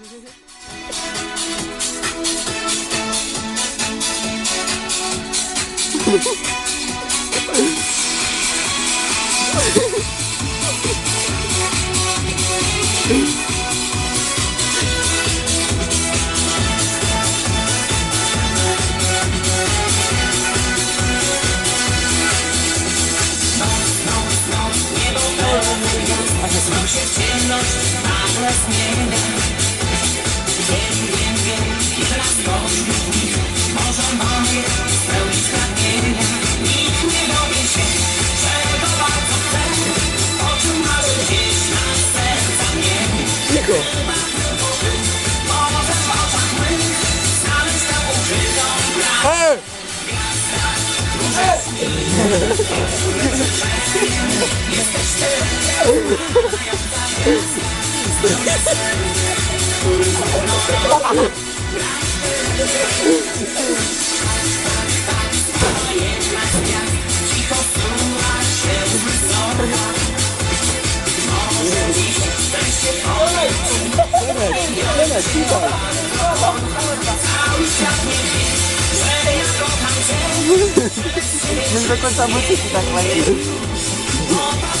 Noc, noc, noc, niebo pełne, ciemność, nagle Wiem, wiem, wiem, i że spośród nich może mamy spełnić pragnienia. Nikt nie dowie się, że to bardzo chcę, o czym marzy dziś nasz serca mieli. Niko! Może w oczach mych znaleźć tę ty, ja już do końca muzyki tak leci. Odpasz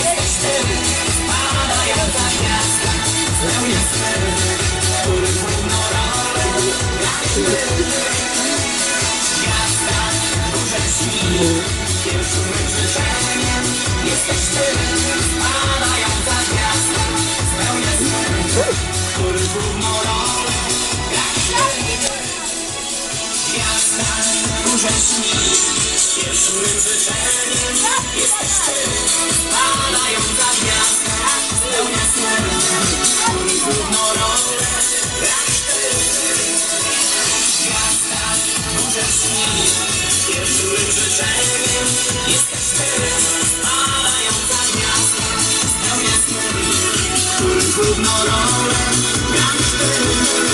milczeniem Jesteś ty, spadająca gwiazda Spełnia sen, który Gwiazda, urzędnik Pierwszym życzeniem jesteś ty, spadająca Trudno rolę grać ty